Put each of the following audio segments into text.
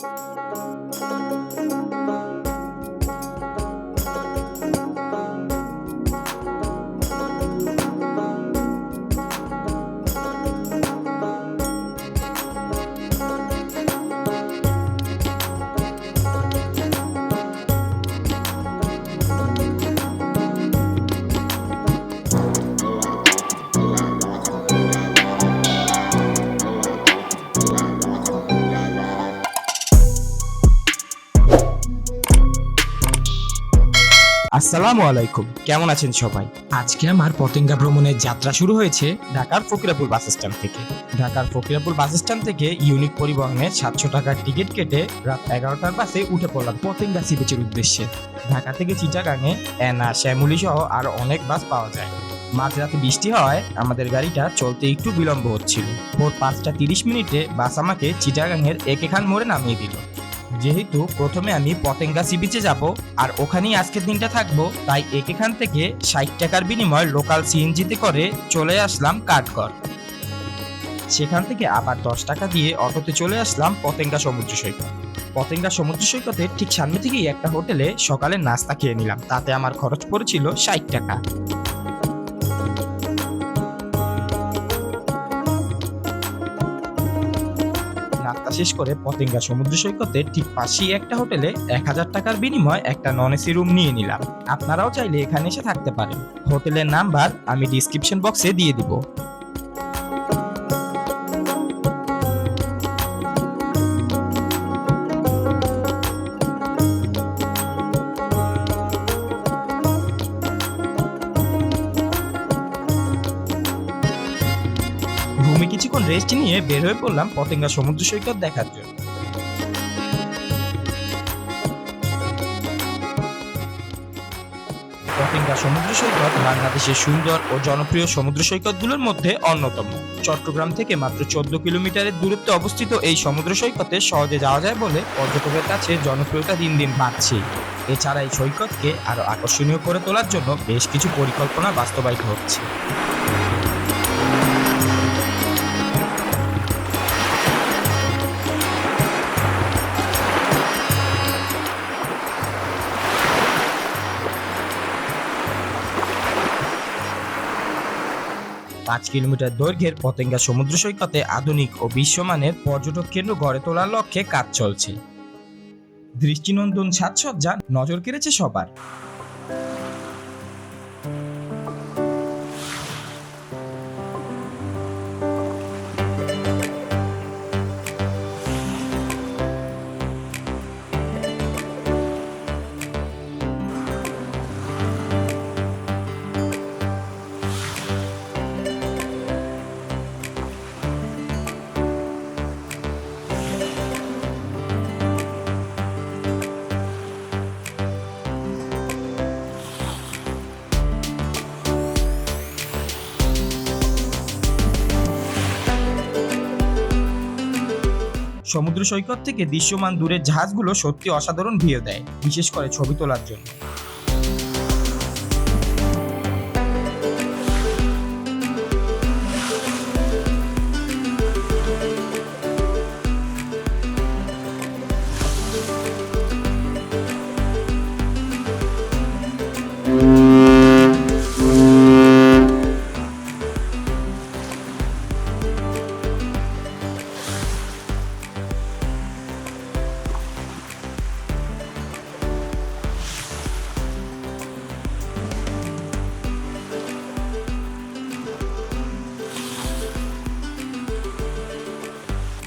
Thank you. আসসালামু আলাইকুম। কেমন আছেন সবাই? আজকে আমার পতেঙ্গা ভ্রমণের যাত্রা শুরু হয়েছে ঢাকার ফকিরাপুর বাস স্ট্যান্ড থেকে। ঢাকার ফকিরাপুর বাস স্ট্যান্ড থেকে ইউনিক পরিবহনে সাতশো টাকার টিকিট কেটে রাত এগারোটার বাসে উঠে পড়লাম পতেঙ্গা সি বিচের উদ্দেশ্যে। ঢাকা থেকে চিটাগাঙে এনা শ্যামলি সহ আরও অনেক বাস পাওয়া যায়। মাঝরাতে বৃষ্টি হওয়ায় আমাদের গাড়িটা চলতে একটু বিলম্ব হচ্ছিল। ভোর পাঁচটা তিরিশ মিনিটে বাস আমাকে চিটাগাঙের একেখান মোড়ে নামিয়ে দিল। যেহেতু প্রথমে আমি পতেঙ্গা সি বিচে যাব, আর ওখানেই আজকের দিনটা থাকব, তাই এখান থেকে ষাট টাকার বিনিময়ে লোকাল সিএনজিতে করে চলে আসলাম কাঠগড়। সেখান থেকে আবার দশ টাকা দিয়ে অটোতে চলে আসলাম পতেঙ্গা সমুদ্র সৈকত। পতেঙ্গা সমুদ্র সৈকতের ঠিক সামনে থেকেই একটা হোটেলে সকালে নাস্তা খেয়ে নিলাম, তাতে আমার খরচ পড়েছিল ষাট টাকা। নাস্তা শেষ করে পতেঙ্গা সমুদ্র সৈকতের ঠিক পাশেই একটা হোটেলে এক হাজার টাকার বিনিময়ে একটা নন এসি রুম নিয়ে নিলাম। আপনারাও চাইলে এখানে এসে থাকতে পারেন। হোটেলের নাম্বার আমি ডিসক্রিপশন বক্সে দিয়ে দিব। রেস্ট নিয়ে বের হয়ে পড়লাম পতেঙ্গা সমুদ্র সৈকত দেখার জন্য। পতেঙ্গা সমুদ্র সৈকত বাংলাদেশের সুন্দর ও জনপ্রিয় সমুদ্র সৈকতগুলোর মধ্যে অন্যতম। চট্টগ্রাম থেকে মাত্র চোদ্দ কিলোমিটারের দূরত্বে অবস্থিত এই সমুদ্র সৈকতে সহজে যাওয়া যায় বলে পর্যটকের কাছে জনপ্রিয়তা দিন দিন বাড়ছে। এছাড়া এই সৈকতকে আরও আকর্ষণীয় করে তোলার জন্য বেশ কিছু পরিকল্পনা বাস্তবায়িত হচ্ছে। পাঁচ কিলোমিটার দৈর্ঘ্যের পতেঙ্গা সমুদ্র সৈকতে আধুনিক ও বিশ্বমানের পর্যটক কেন্দ্র গড়ে তোলার লক্ষ্যে কাজ চলছে। দৃষ্টিনন্দন সাজসজ্জা নজর কেড়েছে সবার। সমুদ্র সৈকত থেকে দৃশ্যমান দূরের জাহাজগুলো সত্যি অসাধারণ ভিউ দেয়, বিশেষ করে ছবি তোলার জন্য।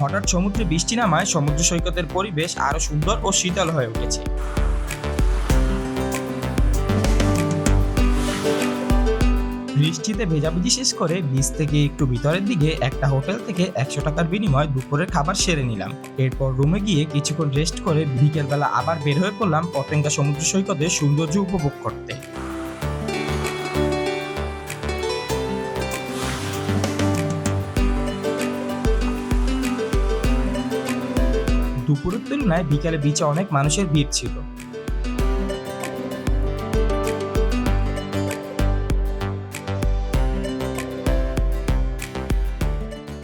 হঠাৎ সমুদ্রে বৃষ্টি নামায় সমুদ্র সৈকতের পরিবেশ আরও সুন্দর ও শীতল হয়ে উঠেছে। বৃষ্টিতে ভেজাভেজি শেষ করে বিচ থেকে একটু ভিতরের দিকে একটা হোটেল থেকে একশো টাকার বিনিময়ে দুপুরের খাবার সেরে নিলাম। এরপর রুমে গিয়ে কিছুক্ষণ রেস্ট করে বিকেলবেলা আবার বের হয়ে পড়লাম পতেঙ্গা সমুদ্র সৈকতের সৌন্দর্য উপভোগ করতে। দুপুরের তুলনায় বিকালে বিচে অনেক মানুষের ভিড় ছিল।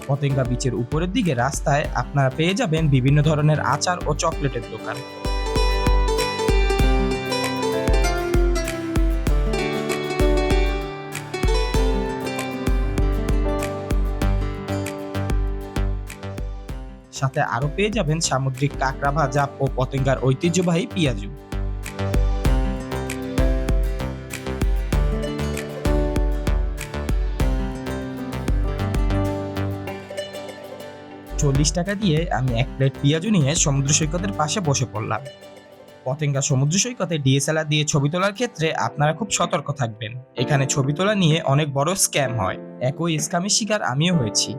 পতেঙ্গা বিচের উপরের দিকে রাস্তায় আপনারা পেয়ে যাবেন বিভিন্ন ধরনের আচার ও চকলেটের দোকান। সাথে আরও পেয়ে যাবেন সামুদ্রিক কাঁকড়া ভাজা ও পতেঙ্গার ঐতিহ্যবাহী পিয়াজু। চল্লিশ টাকা দিয়ে আমি এক প্লেট পেঁয়াজু নিয়ে সমুদ্র সৈকতের পাশে বসে পড়লাম। পতেঙ্গা সমুদ্র সৈকতে ডিএসএলআর দিয়ে ছবি তোলার ক্ষেত্রে আপনারা খুব সতর্ক থাকবেন। এখানে ছবি তোলা নিয়ে অনেক বড় স্ক্যাম হয়। একই স্ক্যামের শিকার আমিও হয়েছি।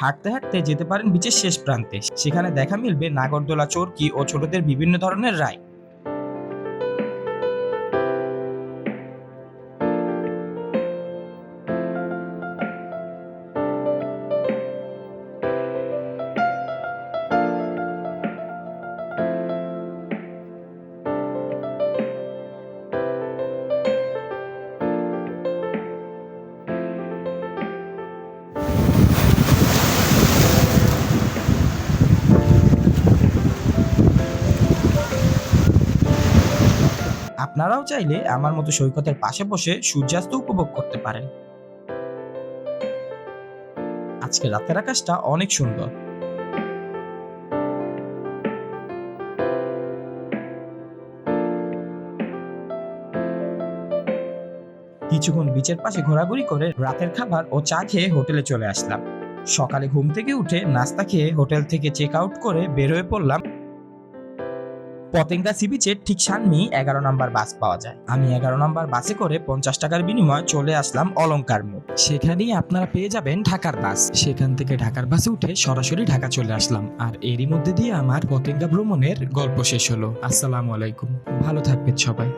হাঁটতে হাঁটতে যেতে পারেন বিচের শেষ প্রান্তে। সেখানে দেখা মিলবে নাগরদোলা, চরকি ও ছোটদের বিভিন্ন ধরনের রাইড আপনারাও চাইলে আমার মতো সৈকতের পাশে বসে সূর্যাস্ত উপভোগ করতে পারেন। আজকে রাতের আকাশটা অনেক সুন্দর। কিছুক্ষণ বিচের পাশে ঘোরাঘুরি করে রাতের খাবার ও চা খেয়ে হোটেলে চলে আসলাম। সকালে ঘুম থেকে উঠে নাস্তা খেয়ে হোটেল থেকে চেক আউট করে বের হয়ে পড়লাম পতেঙ্গা সি বিচের ঠিক সামনেই এগারো নম্বর বাস পাওয়া যায়। আমি এগারো নম্বর বাসে করে পঞ্চাশ টাকার বিনিময়ে চলে আসলাম অলঙ্কার মোড়। সেখানেই আপনারা পেয়ে যাবেন ঢাকার বাস। সেখান থেকে ঢাকার বাসে উঠে সরাসরি ঢাকা চলে আসলাম। আর এরই মধ্যে দিয়ে আমার পতেঙ্গা ভ্রমণের গল্প শেষ হলো। আসসালামু আলাইকুম। ভালো থাকবেন সবাই।